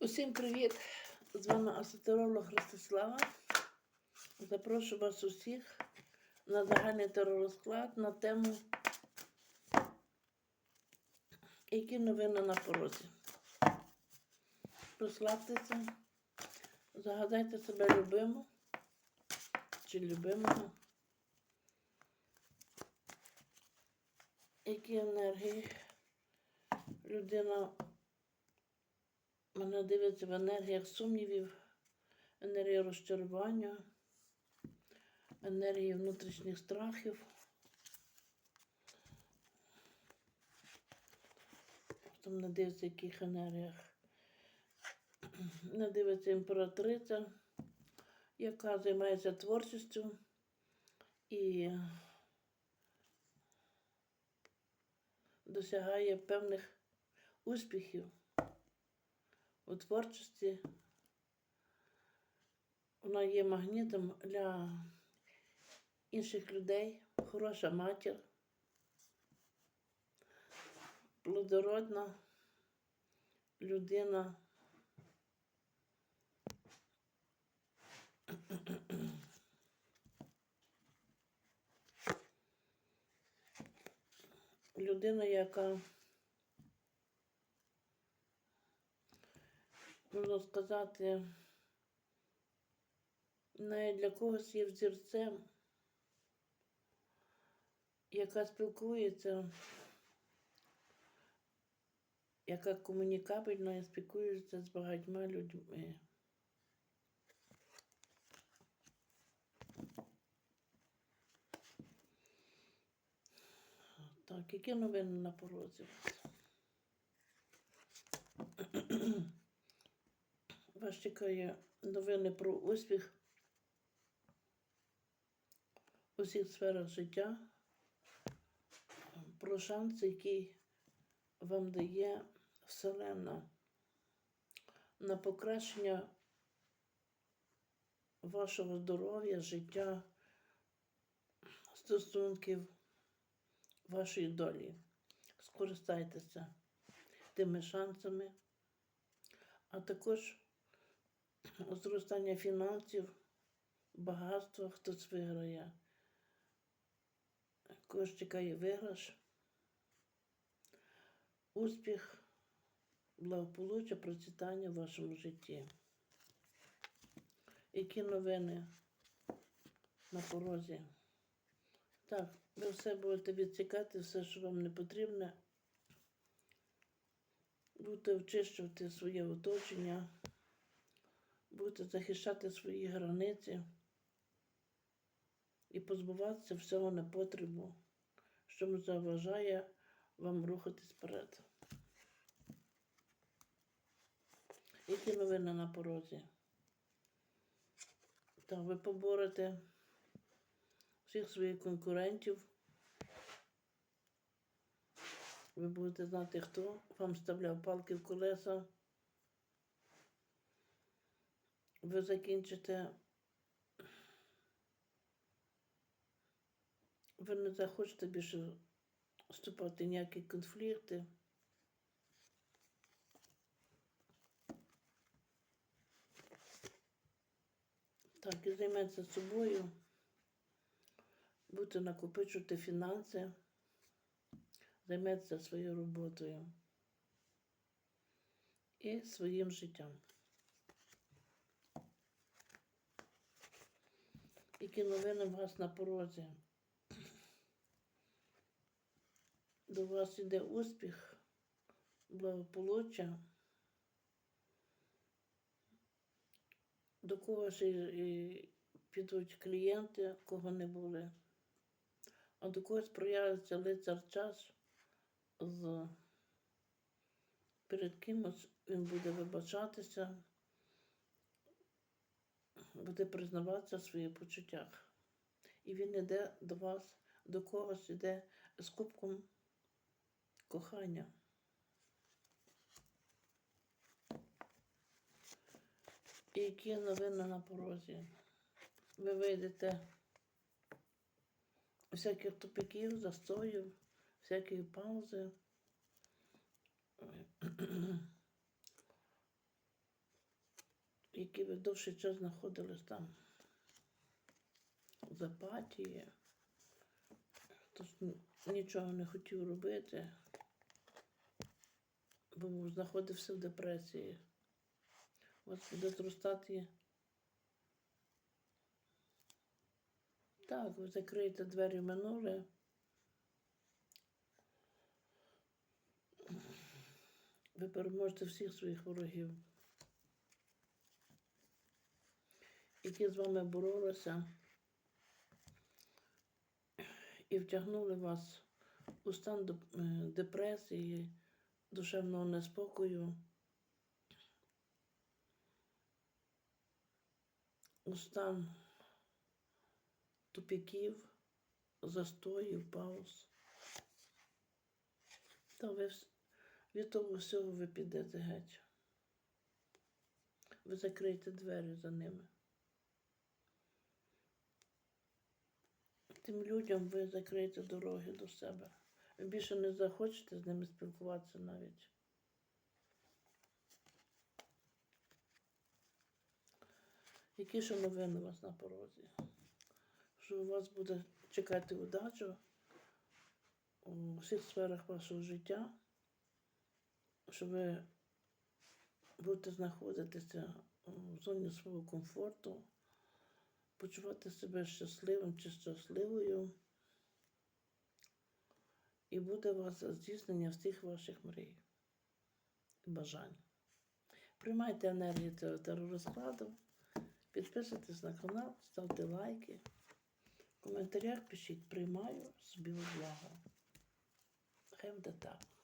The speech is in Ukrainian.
Усім привіт! З вами асотеролог Ростислава. Запрошую вас усіх на загальний теророзклад на тему Які новини на порозі. Розслабтеся, загадайте себе любиму чи любимого. Які енергії людина мене дивиться в енергіях сумнівів, енергії розчарування, енергії внутрішніх страхів. Хто мене дивиться, в яких енергіях. Мене дивиться імператриця, яка займається творчістю і досягає певних успіхів у творчості. Вона є магнітом для інших людей, хороша матір, плодородна людина. Людина, яка можна сказати, навіть для когось є взірцем, яка спілкується, яка комунікабельна і спілкується з багатьма людьми. Так, які новини на порозі? Вас чекає новини про успіх у всіх сферах життя, про шанс, який вам дає Вселенна на покращення вашого здоров'я, життя, стосунків, вашої долі. Скористайтеся тими шансами, а також зростання фінансів, багатства, хтось виграє. Когось чекає виграш, успіх, благополуччя, процвітання в вашому житті. Які новини на порозі? Так, ви все будете відсікати, все, що вам не потрібне. Будете очищувати своє оточення будете захищати свої границі і позбуватися всього непотребу, що заважає вам рухатись вперед. Які новини на порозі? Так, ви поборете всіх своїх конкурентів. Ви будете знати, хто вам вставляв палки в колеса. Ви закінчите, ви не захочете більше вступати в ніякі конфлікти. Так, і займеться собою, будете накопичувати фінанси, займеться своєю роботою і своїм життям. Які новини в вас на порозі. До вас йде успіх, благополуччя. До кого ж підуть клієнти, кого не були. А до когось проявиться лицар час з перед кимось він буде вибачатися буде признаватися в своїх почуттях. І він йде до вас, до когось йде з кубком кохання. І які новини на порозі. Ви вийдете всяких тупиків, застоїв, всякої паузи. Які ви довший час знаходились там в апатії, хтось н- нічого не хотів робити, бо знаходився в депресії. У буде зростати. Так, ви закриєте двері минуле. Ви переможете всіх своїх ворогів, які з вами боролися і втягнули вас у стан е, депресії, душевного неспокою, у стан тупіків, застоїв, пауз. Та ви від того всього ви підете геть. Ви закриєте двері за ними. Тим людям ви закриєте дороги до себе. Ви більше не захочете з ними спілкуватися навіть. Які ще новини у вас на порозі? Що у вас буде чекати удачу у всіх сферах вашого життя, що ви будете знаходитися в зоні свого комфорту, почувати себе щасливим чи щасливою, і буде у вас здійснення всіх ваших мрій і бажань. Приймайте енергію цього теророзкладу, підписуйтесь на канал, ставте лайки. В коментарях пишіть приймаю собі у благо. Хай буде так.